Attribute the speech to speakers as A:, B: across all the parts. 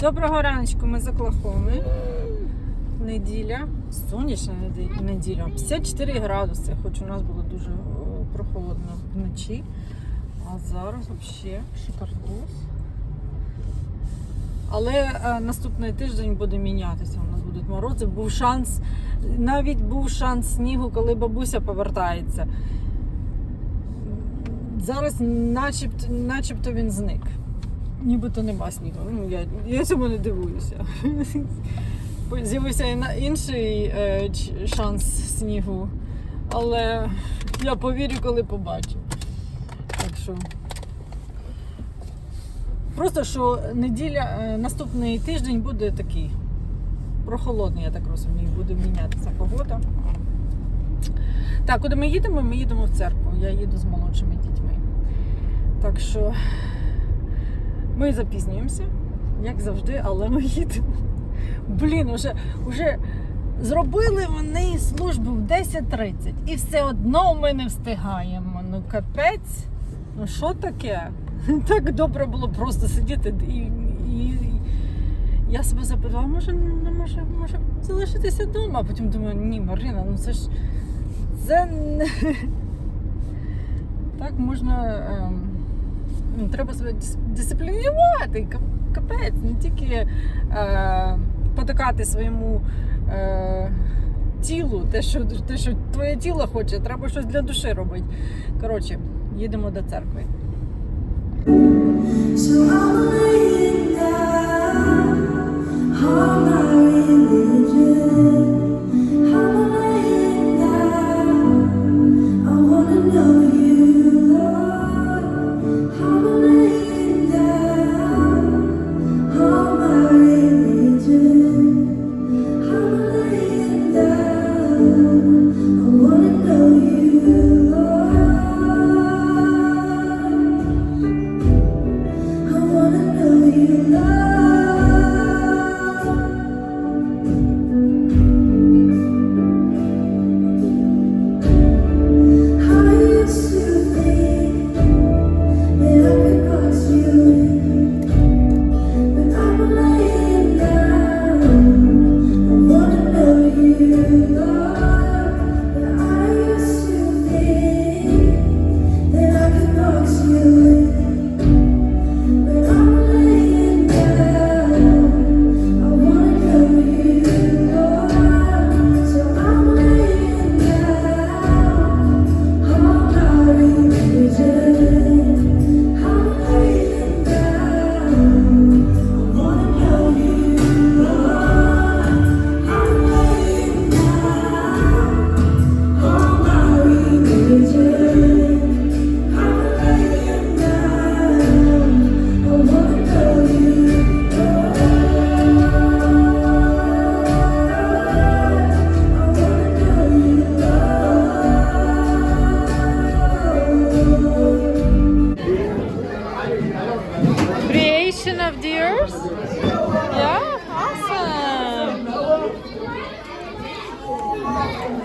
A: Доброго раночку, ми з Оклахоми. Неділя, сонячна неділя, 54 градуси, хоч у нас було дуже прохолодно вночі. А зараз взагалі шикардос. Але е, наступний тиждень буде мінятися. У нас будуть морози. Був шанс, навіть був шанс снігу, коли бабуся повертається. Зараз начебто, начебто він зник. Нібито нема снігу. Ну, я, я цьому не дивуюся. З'явився інший е, шанс снігу, але я повірю, коли побачу. Так що. Просто що неділя, е, наступний тиждень буде такий прохолодний, я так розумію, буде мінятися погода. Так, куди ми їдемо? Ми їдемо в церкву. Я їду з молодшими дітьми. Так що ми запізнюємося, як завжди, але ми їдемо. Блін, уже, уже зробили вони службу в 10.30 і все одно ми не встигаємо. Ну капець. Ну що таке? Так добре було просто сидіти і. і я себе запитала, може, ну, може, може залишитися вдома, а потім думаю, ні, Марина, ну це ж це не так можна. Ем, ну, треба себе дисциплінувати. Капець, не тільки е, потикати своєму е, тілу, те що, те, що твоє тіло хоче, треба щось для душі робити. Коротше, їдемо до церкви.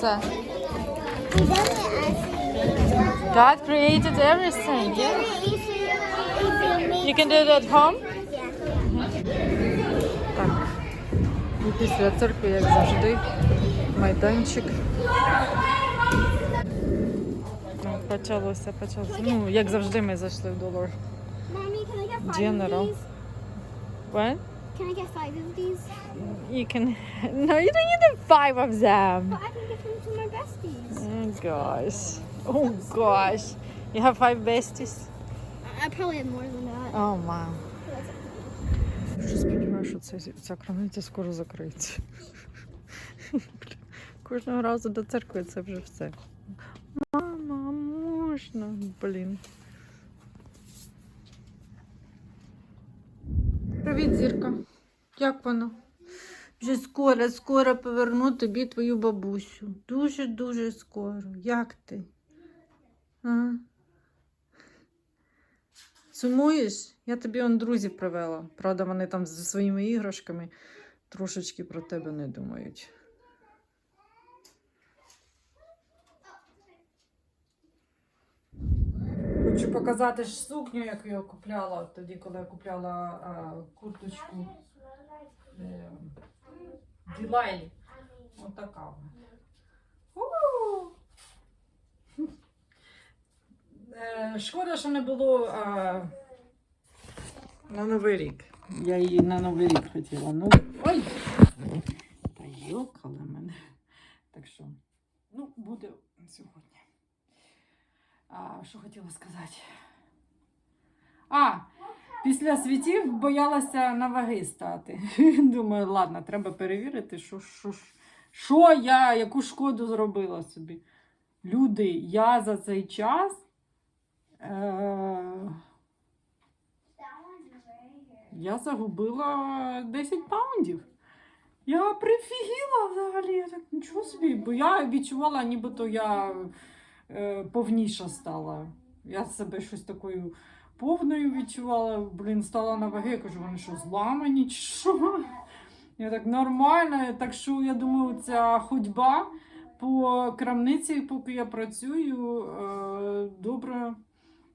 B: That?
A: God created everything. Yeah. You can do it at home? Так. І після церкви, як завжди, майданчик. Ну, Почалося, почалося. Ну, як завжди, ми зайшли в долар. General. What?
C: Can I get five of these?
A: You can. No, you don't need five of them.
C: But I can give them to my besties.
A: Oh gosh. Oh gosh. You have five besties?
C: I, I probably have more than that.
A: Oh wow. Вже сподіваюся, що це, ця крамниця скоро закриється. Кожного разу до церкви це вже все. Мама, можна? Блін. Привіт, зірка. Як воно? Вже скоро, скоро поверну тобі твою бабусю. Дуже-дуже скоро. Як ти? А? Сумуєш? Я тобі он друзів привела. Правда, вони там зі своїми іграшками трошечки про тебе не думають. Хочу показати ж сукню, яку я купляла тоді, коли я купляла а, курточку Ділайлі. Отака вона. Е, Шкода, що не було а, на Новий рік. Я її на Новий рік хотіла. Ну, ой! Та йокали мене. Так що, ну, буде сьогодні. А, що хотіла сказати? А, після світів боялася на ваги стати. Думаю, ладно, треба перевірити, що, що, що я, яку шкоду зробила собі. Люди, я за цей час. Е- я загубила 10 паундів. Я прифігіла взагалі. Я так нічого собі, бо я відчувала, нібито я повніша стала. Я себе щось такою повною відчувала. Блін, стала на ваги. Я кажу, вони що, зламані чи що? Я так нормально. Так що я думаю, ця ходьба по крамниці, поки я працюю, е, добре,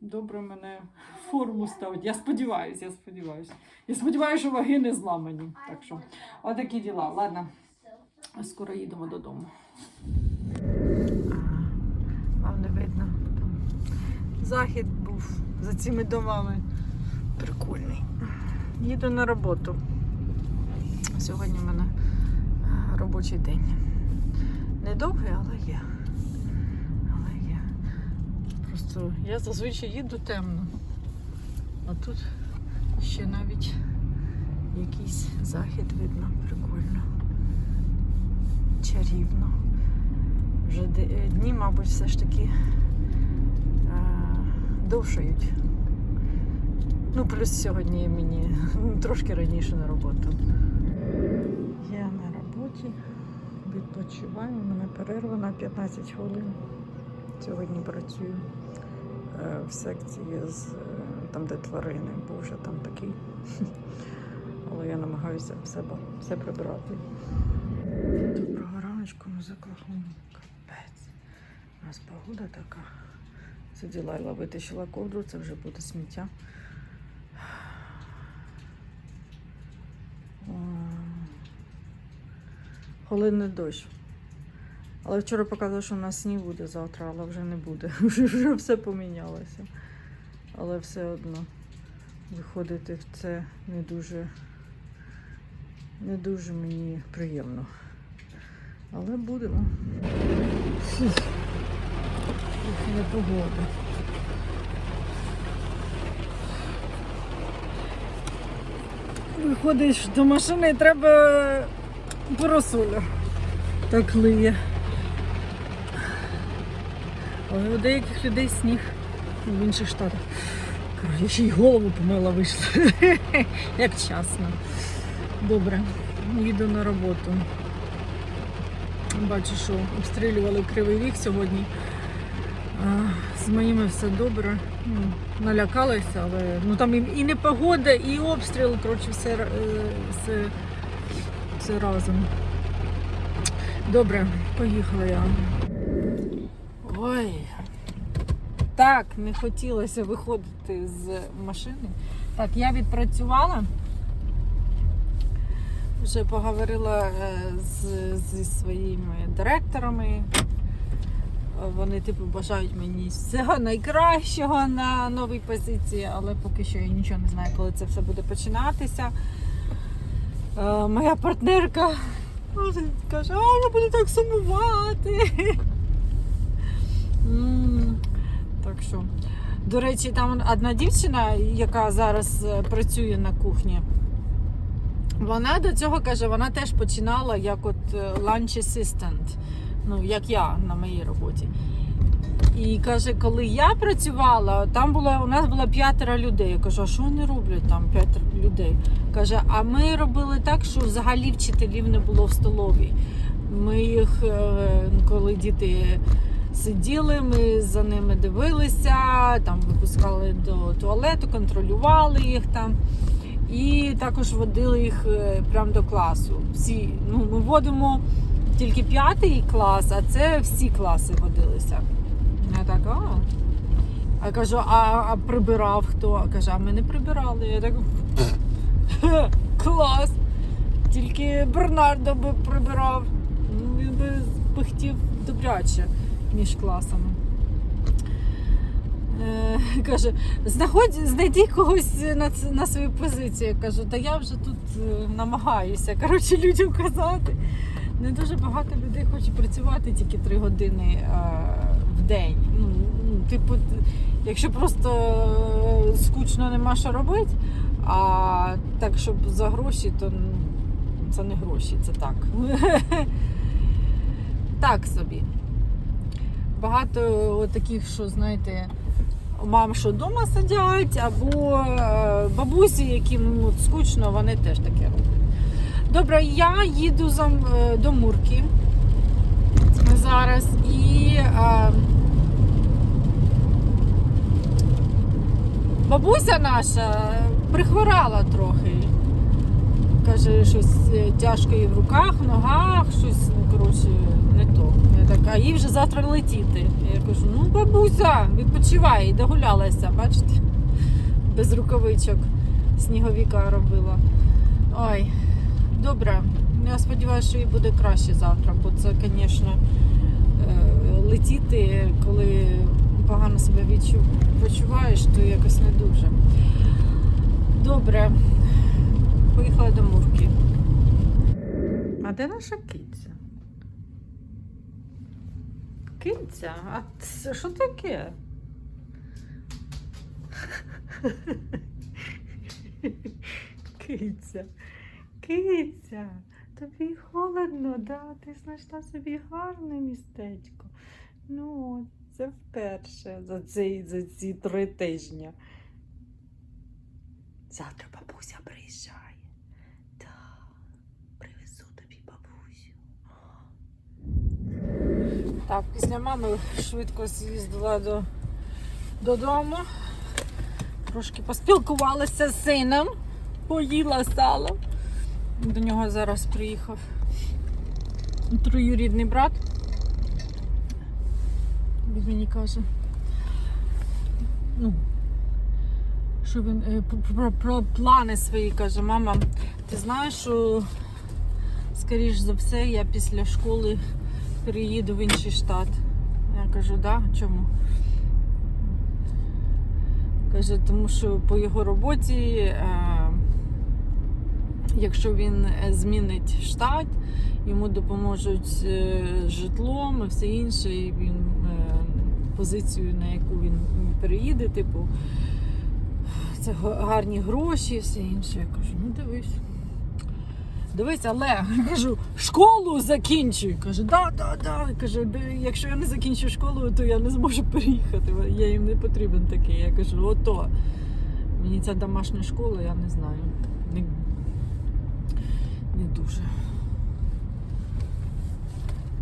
A: добре мене форму ставить. Я сподіваюся, я сподіваюся. Я сподіваюся, що ваги не зламані. Так що, отакі діла. Ладно, скоро їдемо додому. Вам не видно. Там захід був за цими домами. Прикольний. Їду на роботу. Сьогодні в мене е, робочий день. Недовгий, але є. Але є. Просто я зазвичай їду темно. А тут ще навіть якийсь захід видно. Прикольно. Чарівно. Вже дні, мабуть, все ж таки е, довшають. Ну, плюс сьогодні мені трошки раніше на роботу. Я на роботі відпочиваю, у мене перерва на 15 хвилин. Сьогодні працюю е, в секції з е, там, де тварини, бо вже там такий. Але я намагаюся все, все прибрати. Доброго раночку, ми заклахнули. Капець. У нас погода така. Сиділа Ілла витащила ковдру, це вже буде сміття. Холодний дощ. Але вчора показував, що у нас сніг буде завтра, але вже не буде. Вже все помінялося. Але все одно виходити в це не дуже, не дуже мені приємно. Але будемо. Фух, непогода. Виходиш до машини і треба парасоля. Так лиє. Але у деяких людей сніг в інших штатах. Я ще й голову помила вийшла. Як часно. Добре, їду на роботу. Бачу, що обстрілювали кривий ріг сьогодні. З моїми все добре. Ну, налякалася, але ну там і, і непогода, і обстріл, коротше, все, е, все, все разом. Добре, поїхала я. Ой. Так, не хотілося виходити з машини. Так, я відпрацювала. Вже поговорила е, з, зі своїми директорами. Вони, типу, бажають мені всього найкращого на новій позиції, але поки що я нічого не знаю, коли це все буде починатися. Е, Моя партнерка каже, а я буду так сумувати. Так що. До речі, там одна дівчина, яка зараз е, працює на кухні. Вона до цього каже, вона теж починала як от е, lunch assistant, ну як я на моїй роботі. І каже, коли я працювала, там було у нас було п'ятеро людей. Я кажу, а що вони роблять там п'ятеро людей? Каже, а ми робили так, що взагалі вчителів не було в столовій. Ми їх, е, коли діти сиділи, ми за ними дивилися, там випускали до туалету, контролювали їх там. І також водили їх е, прямо до класу. Всі, ну, ми водимо тільки п'ятий клас, а це всі класи водилися. Я так, а. А кажу, а, а прибирав хто? А каже, а ми не прибирали. Я так клас. Тільки Бернардо би прибирав. Ну, Він би пихтів добряче між класами. Е, каже, знаходь, знайди когось на, на свою позицію. Я кажу, та я вже тут е, намагаюся коротше, людям казати. Не дуже багато людей хоче працювати тільки три години е, в день. Ну, ну, типу, якщо просто е, скучно нема що робити, а так, щоб за гроші, то це не гроші, це так. Так собі. Багато таких, що, знаєте, мам, що вдома сидять, або е, бабусі, яким ну, скучно, вони теж таке роблять. Добре, я їду за, е, до Мурки зараз і е, бабуся наша прихворала трохи. Каже, щось е, тяжко їй в руках, в ногах, щось, ну, коротше, не то. Я так, а їй вже завтра летіти. Я кажу, ну бабуся, відпочивай, і догулялася, бачите? Без рукавичок сніговіка робила. Ой, добре. Я сподіваюся, що їй буде краще завтра, бо це, звісно, е, летіти, коли погано себе відчу... почуваєш, то якось не дуже. Добре. Поїхала до Мурки. А де наша киця? Киця? А це що таке? Киця. Киця. Тобі холодно, да? Ти знайшла собі гарне містечко. Ну, це вперше за, цей, за ці три тижні. Завтра бабуся приїжджає. Так, привезу тобі бабусю. Так, після мами швидко з'їздила до, додому. Трошки поспілкувалася з сином, поїла сало. До нього зараз приїхав троюрідний брат. Він мені каже. Ну, що він е, про, про, плани свої каже, мама, ти знаєш, що скоріш за все я після школи переїду в інший штат. Я кажу, да, чому? Каже, тому що по його роботі, е, якщо він е, змінить штат, йому допоможуть е, житлом і все інше, і він е, позицію, на яку він переїде, типу, це гарні гроші і все інше. Я кажу, ну дивись. Дивись, але кажу, школу закінчуй. Каже, да, да, да. Каже, якщо я не закінчу школу, то я не зможу переїхати. Я їм не потрібен такий. Я кажу, ото. Мені ця домашня школа, я не знаю. Не, дуже.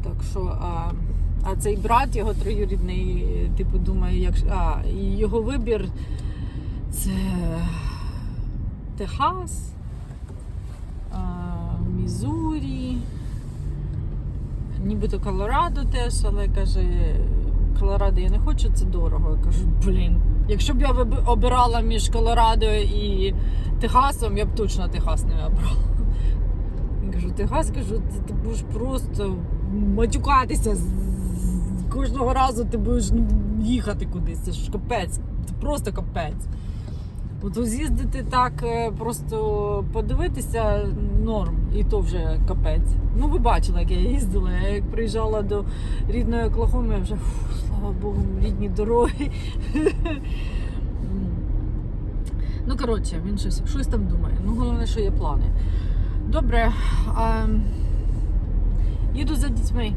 A: Так що, а, а цей брат, його троюрідний, типу, думає, як а, його вибір це Техас, а, Мізурі, нібито Колорадо теж, але каже, Колорадо я не хочу, це дорого. Я кажу, блін. Якщо б я обирала між Колорадо і Техасом, я б точно Техас не обрала. Кажу, Техас, кажу, ти, ти будеш просто матюкатися. Кожного разу ти будеш ну, їхати кудись. Це ж капець. Це просто капець. От з'їздити так, е, просто подивитися норм, і то вже капець. Ну, ви бачили, як я їздила. Я як приїжджала до рідної Оклахоми, я вже фу, слава Богу, рідні дороги. Ну, коротше, він щось, щось там думає. Ну, головне, що є плани. Добре. Їду за дітьми.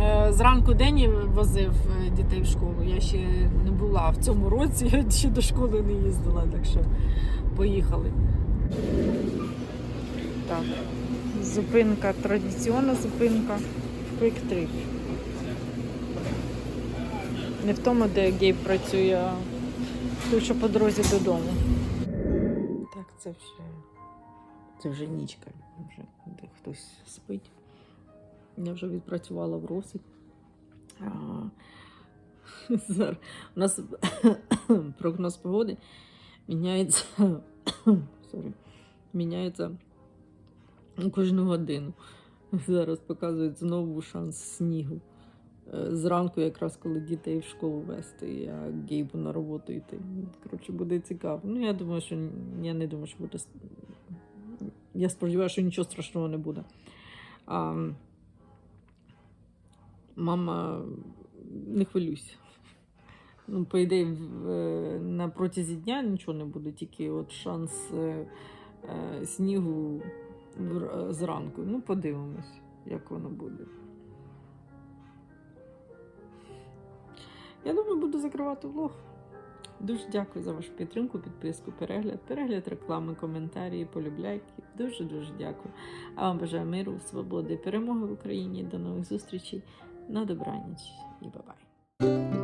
A: Е, Зранку Дені возив е, дітей в школу. Я ще не була в цьому році, я ще до школи не їздила, так що поїхали. Так, зупинка, традиційна зупинка в Quick Trip. Не в тому, де Гейб працює, а той, що по дорозі додому. Так, це вже. Це вже нічка. Вже де хтось спить. Я вже відпрацювала в Росі. У нас прогноз погоди міняється. Sorry, міняється кожну годину. Зараз показують знову шанс снігу. Е, Зранку, якраз коли дітей в школу вести, а Гейбу на роботу йти. Коротше, буде цікаво. Ну, я думаю, що я не думаю, що буде. Я сподіваюся, що нічого страшного не буде. А, мама, не хвилюйся. Ну, по ідеї, е, на протязі дня нічого не буде, тільки от шанс е, е, снігу зранку. Ну, подивимось, як воно буде. Я думаю, буду закривати влог. Дуже дякую за вашу підтримку, підписку, перегляд, перегляд реклами, коментарі, полюбляйки. Дуже дуже дякую. А вам бажаю миру, свободи, перемоги в Україні. До нових зустрічей. На добраніч і бабай.